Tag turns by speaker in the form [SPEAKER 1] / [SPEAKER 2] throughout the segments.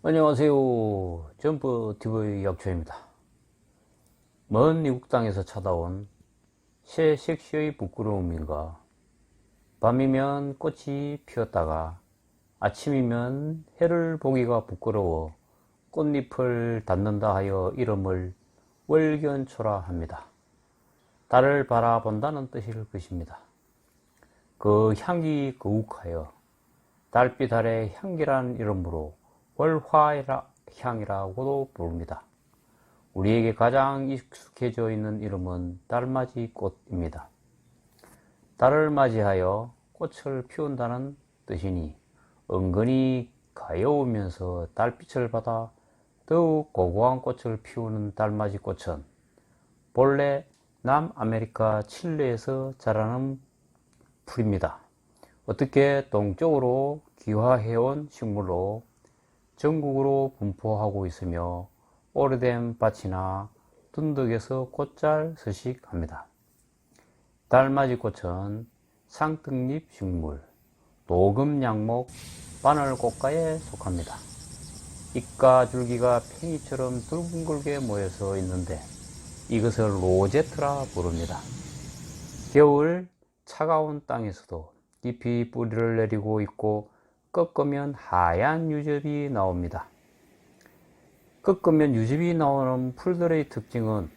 [SPEAKER 1] 안녕하세요. 점프TV 약초입니다. 먼 미국 땅에서 찾아온 새 섹시의 부끄러움인가 밤이면 꽃이 피었다가 아침이면 해를 보기가 부끄러워 꽃잎을 닫는다 하여 이름을 월견초라 합니다. 달을 바라본다는 뜻일 것입니다. 그 향기 거욱하여 달빛 아래 향기라는 이름으로 월화향이라고도 부릅니다. 우리에게 가장 익숙해져 있는 이름은 달맞이 꽃입니다. 달을 맞이하여 꽃을 피운다는 뜻이니 은근히 가여우면서 달빛을 받아 더욱 고고한 꽃을 피우는 달맞이 꽃은 본래 남아메리카 칠레에서 자라는 풀입니다. 어떻게 동쪽으로 기화해온 식물로 전국으로 분포하고 있으며 오래된 밭이나 둔덕에서 곧잘 서식합니다. 달맞이 꽃은 상등잎 식물, 노금양목, 바늘꽃가에 속합니다. 잎과 줄기가 팽이처럼 둥글게 모여서 있는데 이것을 로제트라 부릅니다. 겨울 차가운 땅에서도 잎이 뿌리를 내리고 있고 꺾으면 하얀 유즙이 나옵니다. 꺾으면 유즙이 나오는 풀들의 특징은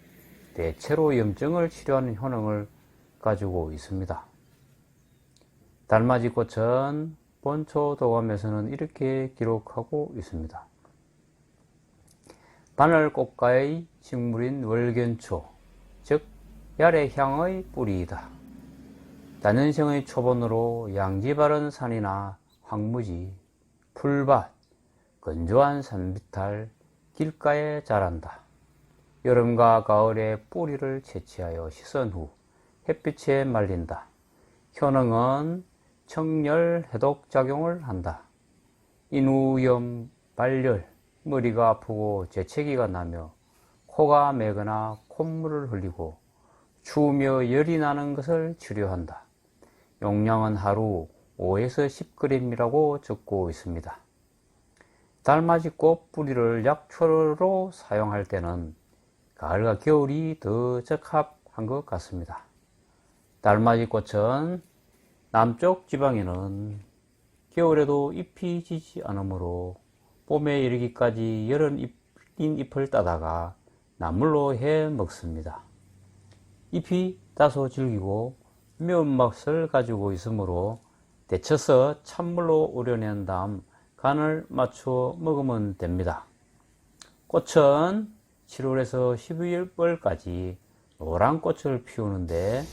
[SPEAKER 1] 대체로 염증을 치료하는 효능을 가지고 있습니다. 달맞이 꽃은 본초 도감에서는 이렇게 기록하고 있습니다. 바늘꽃가의 식물인 월견초, 즉 야래향의 뿌리이다. 단연성의 초본으로 양지 바른 산이나 황무지, 풀밭, 건조한 산비탈, 길가에 자란다. 여름과 가을에 뿌리를 채취하여 씻은 후 햇빛에 말린다. 효능은 청열 해독 작용을 한다. 인후염, 발열, 머리가 아프고 재채기가 나며 코가 매거나 콧물을 흘리고 추우며 열이 나는 것을 치료한다. 용량은 하루 5에서 10g이라고 적고 있습니다. 달맞이꽃 뿌리를 약초로 사용할 때는 가을과 겨울이 더 적합한 것 같습니다. 달맞이꽃은 남쪽 지방에는 겨울에도 잎이 지지 않으므로 봄에 이르기까지 여름 잎인 잎을 따다가 나물로 해 먹습니다. 잎이 다소 질기고 매운맛을 가지고 있으므로 데쳐서 찬물로 우려낸 다음 간을 맞추어 먹으면 됩니다. 꽃은 7월에서 12월까지 노란 꽃을 피우는데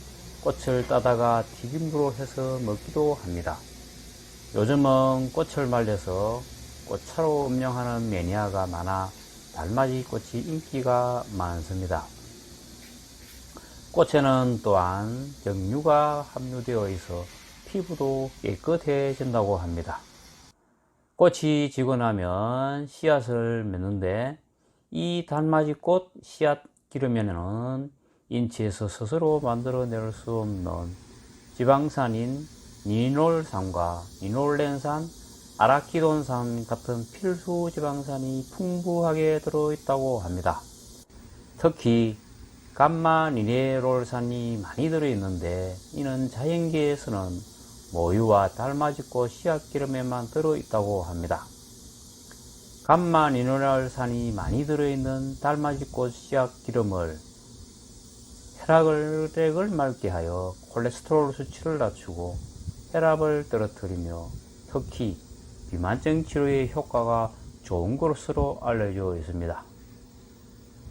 [SPEAKER 1] 꽃을 따다가 튀김으로 해서 먹기도 합니다. 요즘은 꽃을 말려서 꽃차로 음용하는 매니아가 많아 달맞이 꽃이 인기가 많습니다. 꽃에는 또한 정류가 함유되어 있어 피부도 깨끗해진다고 합니다. 꽃이 지고 나면 씨앗을 맺는데 이 단마지꽃 씨앗 기르면은 인체에서 스스로 만들어낼 수 없는 지방산인 니놀산과 니놀렌산, 아라키돈산 같은 필수 지방산이 풍부하게 들어있다고 합니다. 특히 감마 니네롤산이 많이 들어있는데 이는 자연계에서는 모유와 달맞이꽃 씨앗기름에만 들어있다고 합니다. 감마 니노랄산이 많이 들어있는 달맞이꽃 씨앗기름을 혈압을 맑게 하여 콜레스테롤 수치를 낮추고 혈압을 떨어뜨리며 특히 비만증 치료에 효과가 좋은 것으로 알려져 있습니다.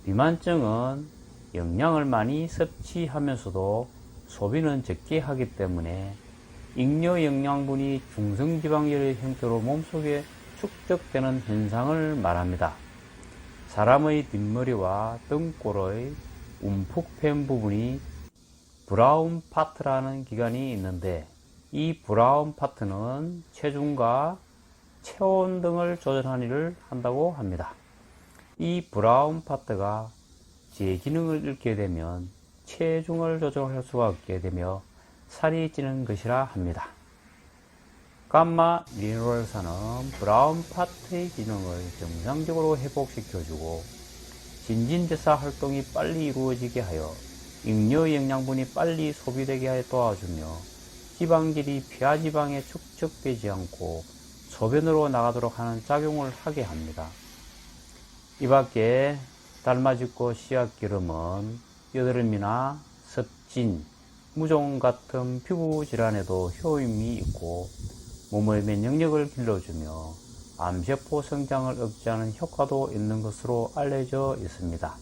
[SPEAKER 1] 비만증은 영양을 많이 섭취하면서도 소비는 적게 하기 때문에 잉여 영양분이 중성지방열의 형태로 몸속에 축적되는 현상을 말합니다. 사람의 뒷머리와 등골의 움푹 팬 부분이 브라운 파트라는 기관이 있는데 이 브라운 파트는 체중과 체온 등을 조절하는 일을 한다고 합니다. 이 브라운 파트가 제 기능을 잃게 되면 체중을 조절할 수가 없게 되며 살이 찌는 것이라 합니다. 감마 미네랄산은 브라운 파트의 기능을 정상적으로 회복시켜주고 진진대사 활동이 빨리 이루어지게 하여 잉여 영양분이 빨리 소비되게 하여 도와주며 지방질이 피하지방에 축적되지 않고 소변으로 나가도록 하는 작용을 하게 합니다. 이 밖에 달맞이꽃 씨앗기름은 여드름이나 습진, 무종 같은 피부 질환에도 효임이 있고 몸의 면역력을 길러주며 암세포 성장을 억제하는 효과도 있는 것으로 알려져 있습니다.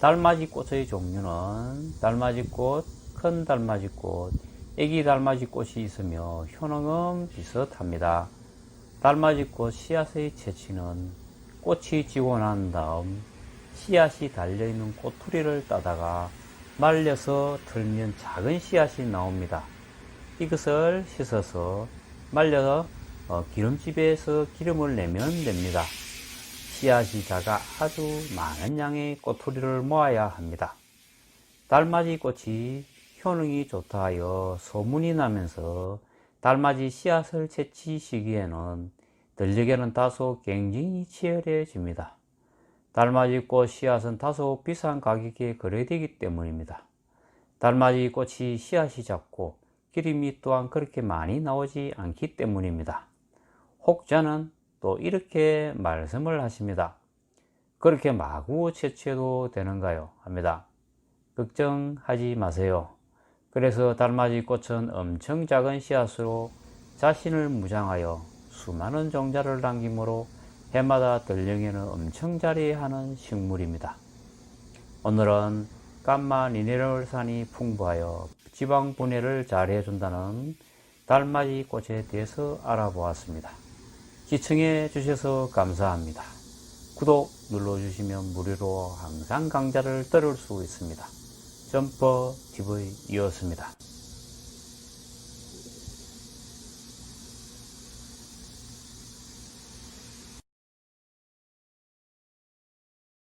[SPEAKER 1] 달맞이꽃의 종류는 달맞이꽃, 큰 달맞이꽃, 애기 달맞이꽃이 있으며 효능은 비슷합니다. 달맞이꽃 씨앗의 채취는 꽃이 지고 난 다음 씨앗이 달려있는 꼬투리를 따다가 말려서 틀면 작은 씨앗이 나옵니다. 이것을 씻어서 말려 어, 기름집에서 기름을 내면 됩니다. 씨앗이 작아 아주 많은 양의 꼬투리를 모아야 합니다. 달맞이 꽃이 효능이 좋다 하여 소문이 나면서 달맞이 씨앗을 채취시기에는 들녘에는 다소 경쟁이 치열해집니다. 달맞이 꽃 씨앗은 다소 비싼 가격에 거래되기 때문입니다. 달맞이 꽃이 씨앗이 작고 기름이 또한 그렇게 많이 나오지 않기 때문입니다. 혹자는 또 이렇게 말씀을 하십니다. 그렇게 마구 채취해도 되는가요? 합니다. 걱정하지 마세요. 그래서 달맞이 꽃은 엄청 작은 씨앗으로 자신을 무장하여 수많은 종자를 남기므로 해마다 들녘에는 엄청 자리하는 식물입니다. 오늘은 감마 미네랄산이 풍부하여 지방 분해를 잘 해준다는 달맞이 꽃에 대해서 알아보았습니다. 시청해 주셔서 감사합니다. 구독 눌러주시면 무료로 항상 강좌를 들을 수 있습니다. 점퍼 TV이었습니다.